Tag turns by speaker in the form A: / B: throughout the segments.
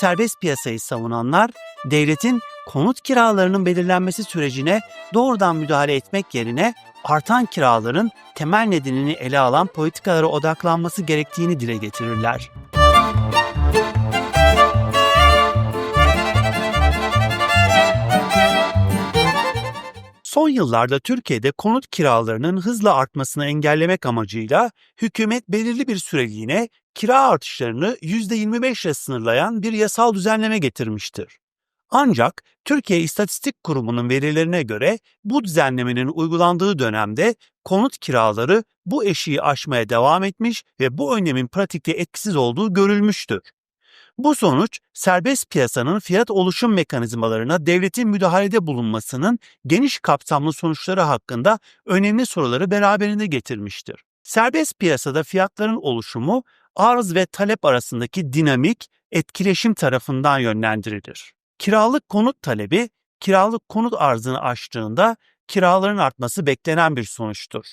A: serbest piyasayı savunanlar devletin konut kiralarının belirlenmesi sürecine doğrudan müdahale etmek yerine artan kiraların temel nedenini ele alan politikalara odaklanması gerektiğini dile getirirler. Son yıllarda Türkiye'de konut kiralarının hızla artmasını engellemek amacıyla hükümet belirli bir süreliğine kira artışlarını %25 ile sınırlayan bir yasal düzenleme getirmiştir. Ancak Türkiye İstatistik Kurumu'nun verilerine göre bu düzenlemenin uygulandığı dönemde konut kiraları bu eşiği aşmaya devam etmiş ve bu önlemin pratikte etkisiz olduğu görülmüştür. Bu sonuç serbest piyasanın fiyat oluşum mekanizmalarına devletin müdahalede bulunmasının geniş kapsamlı sonuçları hakkında önemli soruları beraberinde getirmiştir. Serbest piyasada fiyatların oluşumu arz ve talep arasındaki dinamik etkileşim tarafından yönlendirilir. Kiralık konut talebi kiralık konut arzını aştığında kiraların artması beklenen bir sonuçtur.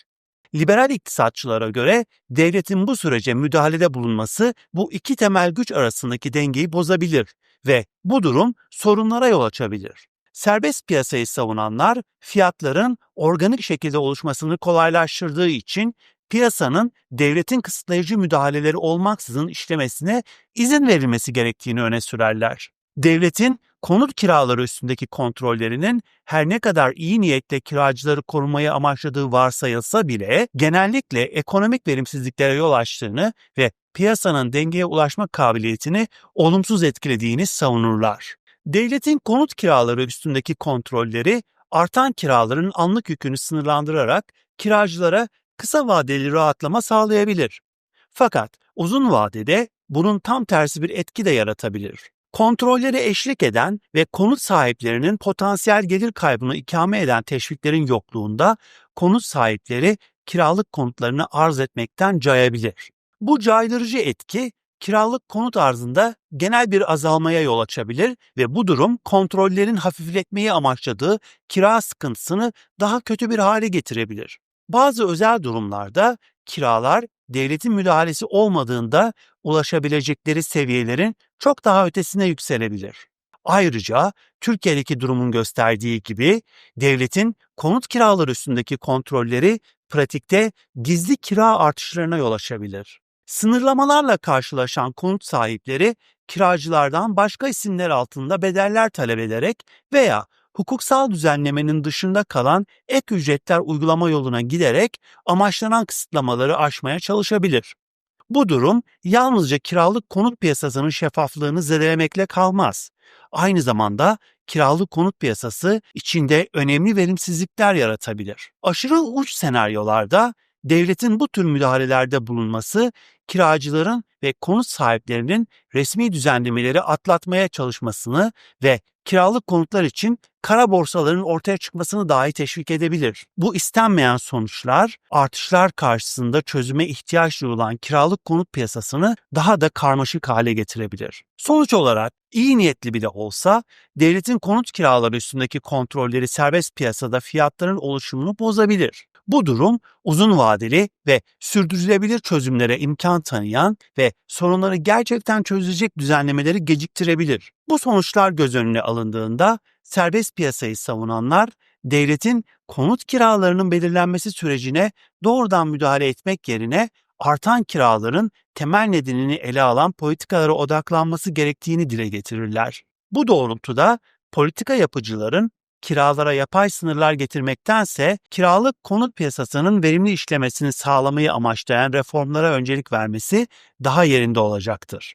A: Liberal iktisatçılara göre devletin bu sürece müdahalede bulunması bu iki temel güç arasındaki dengeyi bozabilir ve bu durum sorunlara yol açabilir. Serbest piyasayı savunanlar fiyatların organik şekilde oluşmasını kolaylaştırdığı için piyasanın devletin kısıtlayıcı müdahaleleri olmaksızın işlemesine izin verilmesi gerektiğini öne sürerler. Devletin konut kiraları üstündeki kontrollerinin her ne kadar iyi niyetle kiracıları korumayı amaçladığı varsayılsa bile genellikle ekonomik verimsizliklere yol açtığını ve piyasanın dengeye ulaşma kabiliyetini olumsuz etkilediğini savunurlar. Devletin konut kiraları üstündeki kontrolleri artan kiraların anlık yükünü sınırlandırarak kiracılara kısa vadeli rahatlama sağlayabilir. Fakat uzun vadede bunun tam tersi bir etki de yaratabilir. Kontrolleri eşlik eden ve konut sahiplerinin potansiyel gelir kaybını ikame eden teşviklerin yokluğunda konut sahipleri kiralık konutlarını arz etmekten cayabilir. Bu caydırıcı etki kiralık konut arzında genel bir azalmaya yol açabilir ve bu durum kontrollerin hafifletmeyi amaçladığı kira sıkıntısını daha kötü bir hale getirebilir. Bazı özel durumlarda kiralar devletin müdahalesi olmadığında ulaşabilecekleri seviyelerin çok daha ötesine yükselebilir. Ayrıca Türkiye'deki durumun gösterdiği gibi devletin konut kiraları üstündeki kontrolleri pratikte gizli kira artışlarına yol açabilir. Sınırlamalarla karşılaşan konut sahipleri kiracılardan başka isimler altında bedeller talep ederek veya hukuksal düzenlemenin dışında kalan ek ücretler uygulama yoluna giderek amaçlanan kısıtlamaları aşmaya çalışabilir. Bu durum yalnızca kiralık konut piyasasının şeffaflığını zedelemekle kalmaz. Aynı zamanda kiralık konut piyasası içinde önemli verimsizlikler yaratabilir. Aşırı uç senaryolarda devletin bu tür müdahalelerde bulunması kiracıların ve konut sahiplerinin resmi düzenlemeleri atlatmaya çalışmasını ve kiralık konutlar için kara borsaların ortaya çıkmasını dahi teşvik edebilir. Bu istenmeyen sonuçlar artışlar karşısında çözüme ihtiyaç duyulan kiralık konut piyasasını daha da karmaşık hale getirebilir. Sonuç olarak iyi niyetli bile olsa devletin konut kiraları üstündeki kontrolleri serbest piyasada fiyatların oluşumunu bozabilir. Bu durum uzun vadeli ve sürdürülebilir çözümlere imkan tanıyan ve sorunları gerçekten çözecek düzenlemeleri geciktirebilir. Bu sonuçlar göz önüne alındığında serbest piyasayı savunanlar devletin konut kiralarının belirlenmesi sürecine doğrudan müdahale etmek yerine artan kiraların temel nedenini ele alan politikalara odaklanması gerektiğini dile getirirler. Bu doğrultuda politika yapıcıların kiralara yapay sınırlar getirmektense kiralık konut piyasasının verimli işlemesini sağlamayı amaçlayan reformlara öncelik vermesi daha yerinde olacaktır.